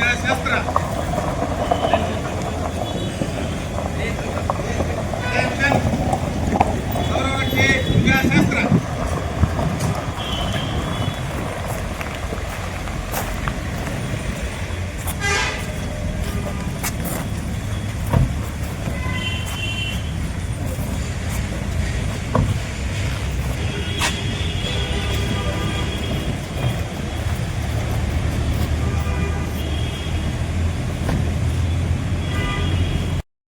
ವಿದ್ಯಾಶಾಸ್ತ್ರ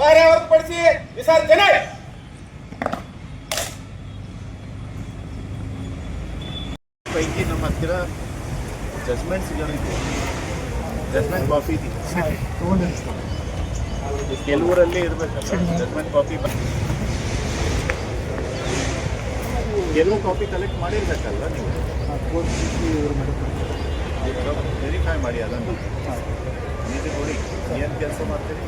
ಪಹರೆ ಹೊರತುಪಡಿಸಿ ವಿಸರ್ಜನೆ. ಪೈಕಿ ನಮ್ಮ ಹತ್ತಿರ ಜಜ್ಮೆಂಟ್ ಸಿಗೋದಿದೆ ಜಜ್ಮೆಂಟ್ ಕಾಫಿ ಇದೆ. ಕೆಲವರಲ್ಲಿ ಇರಬೇಕಲ್ಲ ಜಜ್ಮೆಂಟ್ ಕಾಫಿ ಕೆಲವು ಕಾಪಿ ಕಲೆಕ್ಟ್ ಮಾಡಿರ್ಬೇಕಲ್ಲ ನೀವು? ವೆರಿಫೈ ಮಾಡಿ ಅದನ್ನು. ನೀರು ಕೊಡಿ ಏನು ಕೆಲಸ ಮಾಡ್ತೀರಿ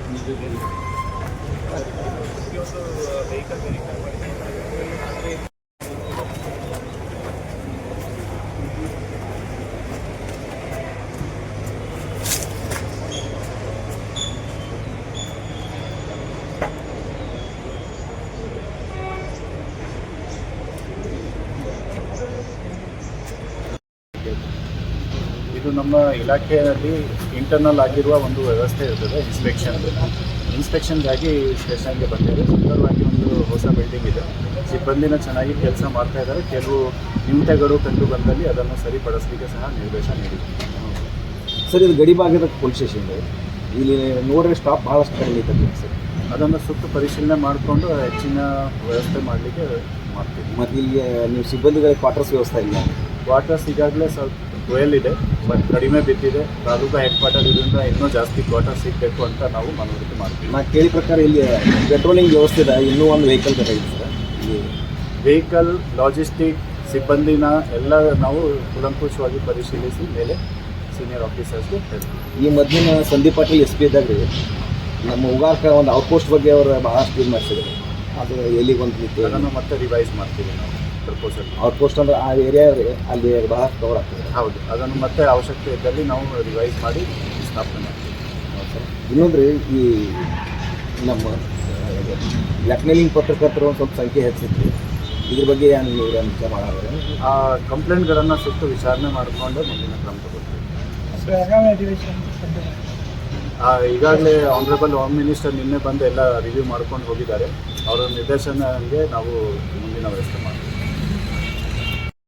ಒಂದು ವೆಹಿಕಲ್ ಇದು ನಮ್ಮ ಇಲಾಖೆಯಲ್ಲಿ ಇಂಟರ್ನಲ್ ಆಗಿರುವ ಒಂದು ವ್ಯವಸ್ಥೆ ಇರ್ತದೆ ಇನ್ಸ್ಪೆಕ್ಷನ್ ಇನ್ಸ್ಪೆಕ್ಷನ್ಗಾಗಿ ಸ್ಟೇಷನ್ಗೆ ಬಂದಿದೆ. ಸುಂದರವಾಗಿ ಒಂದು ಹೊಸ ಬಿಲ್ಡಿಂಗ್ ಇದೆ. ಸಿಬ್ಬಂದಿನ ಚೆನ್ನಾಗಿ ಕೆಲಸ ಮಾಡ್ತಾ ಇದ್ದಾರೆ. ಕೆಲವು ನ್ಯೂನತೆಗಳು ಕಂಡು ಬಂದಲ್ಲಿ ಅದನ್ನು ಸರಿಪಡಿಸಲಿಕ್ಕೆ ಸಹ ನಿರ್ದೇಶ ನೀಡಿದೆ ಸರ್ ಇದು ಗಡಿ ಭಾಗದ ಪೊಲೀಸ್ ಸ್ಟೇಷನ್ ಇಲ್ಲಿ ನೋಡಿದ್ರೆ ಸ್ಟಾಪ್ ಭಾಳಷ್ಟು ಕಡಿಮೆ ಸರ್. ಅದನ್ನು ಸುತ್ತ ಪರಿಶೀಲನೆ ಮಾಡಿಕೊಂಡು ಹೆಚ್ಚಿನ ವ್ಯವಸ್ಥೆ ಮಾಡಲಿಕ್ಕೆ ಮಾಡ್ತೀವಿ. ಮತ್ತು ಇಲ್ಲಿ ನೀವು ಸಿಬ್ಬಂದಿಗಳಿಗೆ ಕ್ವಾರ್ಟರ್ಸ್ ವ್ಯವಸ್ಥೆ ಇಲ್ಲ. ಕ್ವಾರ್ಟರ್ಸ್ ಈಗಾಗಲೇ ಸ್ವಲ್ಪ ವೆಲ್ ಇದೆ ಬಟ್ ಕಡಿಮೆ ಬಿದ್ದಿದೆ. ತಾಲೂಕು ಹೆಡ್ ಕ್ವಾರ್ಟರ್ ಇದರಿಂದ ಇನ್ನೂ ಜಾಸ್ತಿ ಕ್ವಾರ್ಟರ್ ಸಿಗಬೇಕು ಅಂತ ನಾವು ಮನವರಿಕೆ ಮಾಡ್ತೀವಿ. ನಾನು ಕೇಳಿ ಪ್ರಕಾರ ಇಲ್ಲಿ ಪೆಟ್ರೋಲಿಂಗ್ ವ್ಯವಸ್ಥೆ ಇದೆ ಇನ್ನೂ ಒಂದು ವೆಹಿಕಲ್ ಬೇಕಾಗಿತ್ತು ಸರ್. ಇಲ್ಲಿ ವೆಹಿಕಲ್ ಲಾಜಿಸ್ಟಿಕ್ ಸಿಬ್ಬಂದಿನ ಎಲ್ಲ ನಾವು ಕುಲಂಕುಷವಾಗಿ ಪರಿಶೀಲಿಸಿ ಮೇಲೆ ಸೀನಿಯರ್ ಆಫೀಸರ್ಸ್ಗೆ ಹೇಳ್ತೀವಿ. ಈ ಮಧ್ಯಾಹ್ನ ಸಂದೀಪ್ ಪಾಟೀಲ್ ಎಸ್ ಪಿ ಇದ್ದಾಗ ನಮ್ಮ ಉಗಾರ್ಕ ಒಂದು ಔಟ್ಪೋಸ್ಟ್ ಬಗ್ಗೆ ಅವರು ಭಾಳ ಇದು ಮಾಡಿಸಿದ್ರು ಅದು ಎಲ್ಲಿಗೆ ಒಂದು ಅದನ್ನು ಮತ್ತೆ ರಿವೈಸ್ ಮಾಡ್ತೀವಿ ನಾವು. ಪ್ರಪೋಸಲ್ ಔಟ್ಪೋಸ್ಟ್ ಅಂದ್ರೆ ಆ ಏರಿಯಾ ಅಲ್ಲಿ ಬಹಳ ಕವರ್ ಆಗ್ತದೆ. ಹೌದು. ಅದನ್ನು ಮತ್ತೆ ಅವಶ್ಯಕತೆ ಇದ್ದಲ್ಲಿ ನಾವು ರಿವೈಸ್ ಮಾಡಿ ಸ್ಥಾಪನೆ ಮಾಡ್ತೀವಿ. ಇನ್ನೊಂದ್ರೆ ಈ ನಮ್ಮ ಲೆಕ್ನಲಿಂಗ್ ಪತ್ರಕರ್ತರು ಒಂದು ಸ್ವಲ್ಪ ಸಂಖ್ಯೆ ಹೆಚ್ಚಿತ್ತು. ಇದ್ರ ಬಗ್ಗೆ ಏನು ನೀವು ವಿಚಾರ ಮಾಡಿದ್ರೆ ಆ ಕಂಪ್ಲೇಂಟ್ಗಳನ್ನು ಸುತ್ತು ವಿಚಾರಣೆ ಮಾಡಿಕೊಂಡು ಮುಂದಿನ ಕ್ರಮ ತಗೊಳ್ತೀವಿ ಆ, ಈಗಾಗಲೇ ಆನರೇಬಲ್ ಹೋಮ್ ಮಿನಿಸ್ಟರ್ ನಿನ್ನೆ ಬಂದು ಎಲ್ಲ ರಿವ್ಯೂ ಮಾಡ್ಕೊಂಡು ಹೋಗಿದ್ದಾರೆ. ಅವರ ನಿರ್ದೇಶನಕ್ಕೆ ನಾವು ಮುಂದಿನ ವ್ಯವಸ್ಥೆ ಮಾಡ್ತೀವಿ.